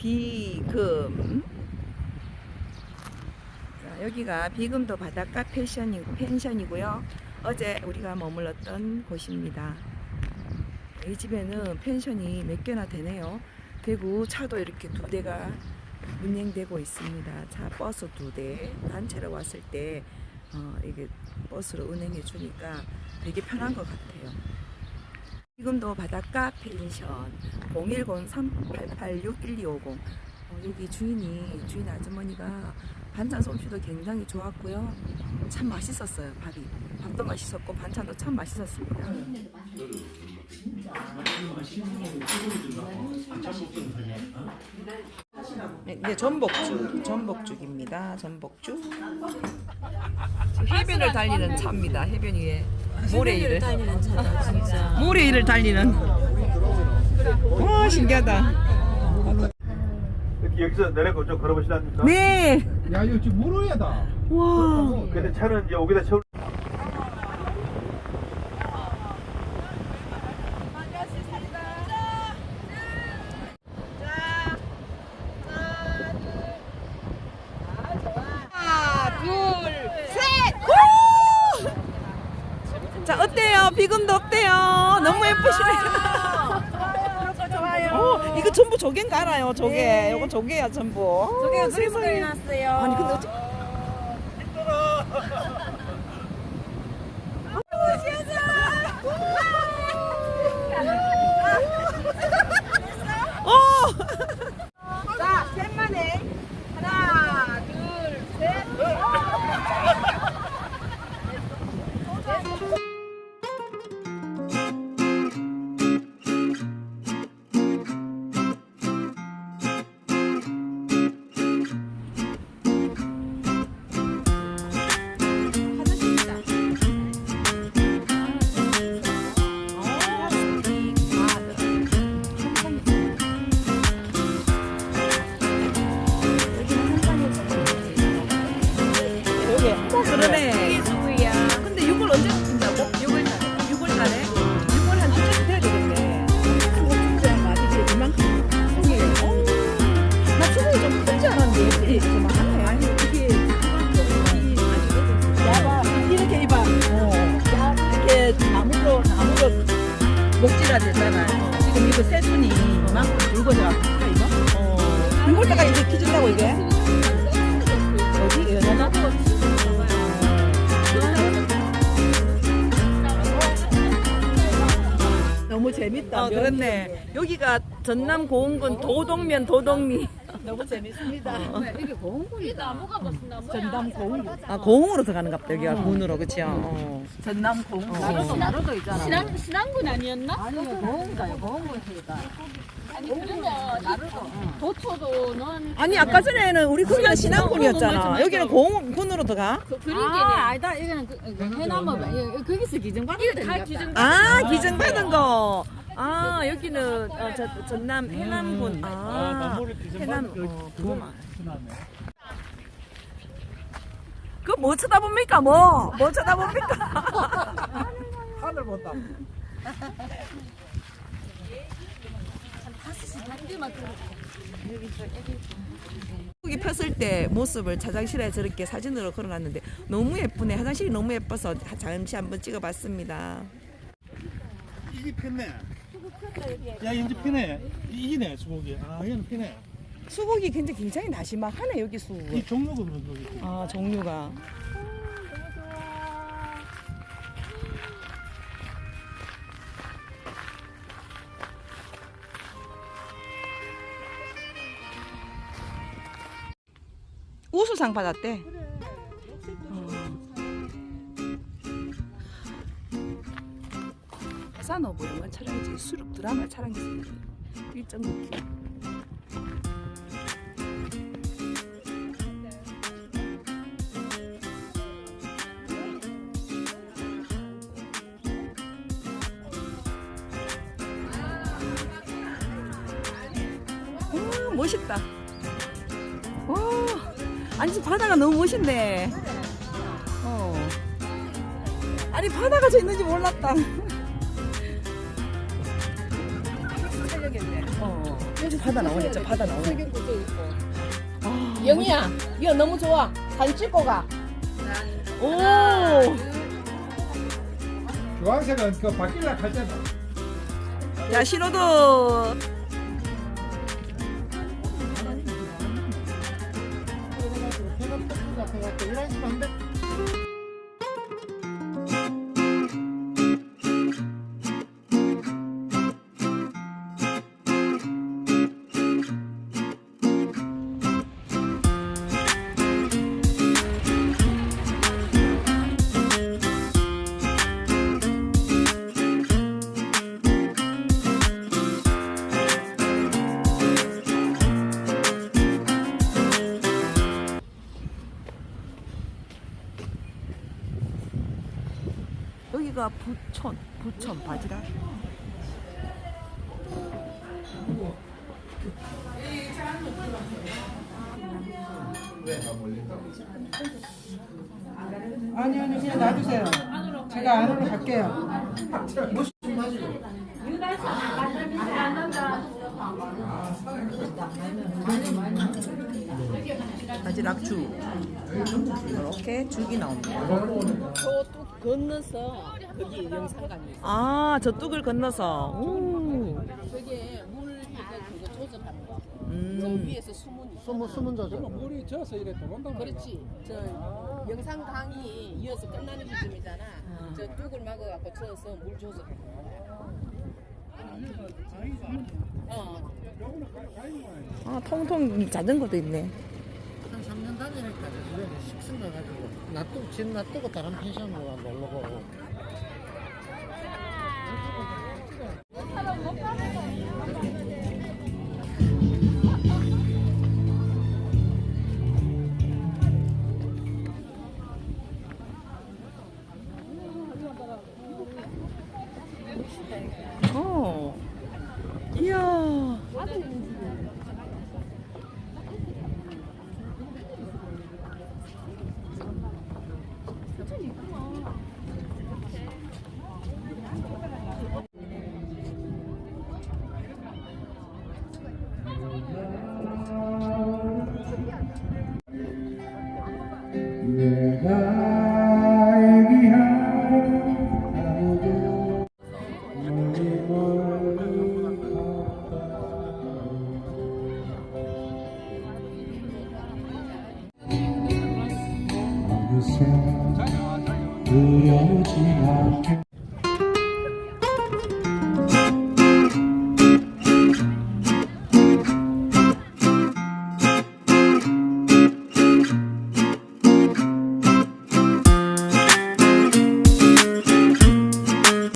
비금. 자, 여기가 비금도 바닷가 펜션이고 펜션이고요. 어제 우리가 머물렀던 곳입니다. 이 집에는 펜션이 몇 개나 되네요. 되고 차도 이렇게 두 대가 운행되고 있습니다. 차 버스 두 대. 단체로 왔을 때 어, 이게 버스로 운행해 주니까 되게 편한 것 같아요. 지금도 바닷가 펜션 010-3886-1250 어, 여기 주인이 주인 아주머니가 반찬 솜씨도 굉장히 좋았고요. 참 맛있었어요 밥이. 밥도 맛있었고 반찬도 참 맛있었습니다. 네, 이제 전복죽, 전복죽입니다. 전복죽. 해변을 달리는 차입니다. 해변 위에 모래 위를 달리는 차다 진짜. 모래 위를 달리는. 와 신기하다. 이렇게 여기서 내려가 좀 걸어보시랍니까? 네. 야 이거 지금 무로야다. 와. 근데 차는 이제 오기다 채울 하나, 둘, 셋. 후! 자 어때요? 비금도 없대요. 너무 예쁘시네요. 좋아요. 어, 이거 전부 조개인가 알아요? 조개. 이거 조개야 전부. 저게 어, 세상에 세상에. 났어요. 아니 근데 어째 어! 자, 그러네. 누구야? 근데 6월 언제 핀다고? 6월 달에. 6월 달에? 6월 한 주쯤 돼야 되겠네. 그거 진짜 많이 돼. 이만큼 크게. 어. 나 수능이 좀 크지 않았는데 예쁘게 좀 하네. 아니, 이게 야봐. 이렇게 입어. 야, 이렇게 나무로, 나무로 목지가 되잖아. 재밌다. 어, 그렇네. 여기가 전남 고흥군 도동면 도동리. 너무 재밌습니다. 이게 공군이 나무가 무슨 나무야? 전남 고흥. 아 고흥으로 들어가는 갑다 여기가 군으로 그치요. 어. 전남 고흥. 나로도 나로도 있잖아. 신안, 신안군 아니었나? 아니요, 공군가요, 공군이니까. 아니 도초도 넌 아니 아까 전에는 우리 맞아, 신안군이었잖아. 여기는 고흥군으로 들어가. 그. 아, 아니다. 이거는 그, 그 해나무 이- 거기서 기증 받은 이거 다 데니까. 기증 아 기증 받은 거. 아 여기는 어, 저, 전남 해남군. 아 해남. 어, 그거만. 그 뭐 쳐다봅니까 뭐? 뭐 쳐다봅니까? 하늘 본다. 여기 폈을 때 모습을 화장실에 저렇게 사진으로 걸어놨는데 너무 예쁘네. 화장실이 너무 예뻐서 잠시 한번 찍어봤습니다. 이게 폈네. 야 이제 피네. 이기네 수목이. 아 얘는 피네. 수국이 굉장히 굉장히 나시막하네 여기 이 수국은. 종류가 무슨 거지? 아 종류가. 우수상 받았대. 사노브 영화 촬영지 수륙 드라마 촬영지 1.5km. 와 멋있다. 와 아니 지금 바다가 너무 멋있네. 어. 아니 바다가 저 있는지 몰랐다. 어. 여기 바다 나오네, 저 바다 나오네. 석영 그쪽 있고. 영희야, 이거 너무 좋아. 사진 찍고 가. 오! 주황색은 그 바뀔라 할 때다. 자, 신호도. 여기가 부천, 부천 바지락. 아니 아니 그냥 놔두세요. 제가 안으로 갈게요. 바지락주. 이렇게 죽이 나옵니다. 건너서 거기 영상관이 있어. 아, 저 뚝을 건너서. 오. 저게 물 해가 그거 조절하는 거. 저 음. 위에서 수문이 있어. 숨은 숨은 조절. 물이 져서 이래 들어온단 말이야. 그렇지. 저 영상 강의 이어서 끝나는 지점이잖아. 저 뚝을 막아갖고 쳐서 물 조절해. 어. 아, 통통 자전거도 있네. 한 3년 다니니까 이제 식승 가가지고 놔두고 집 놔두고 다른 펜션으로 놀러 가고. 어. きれい。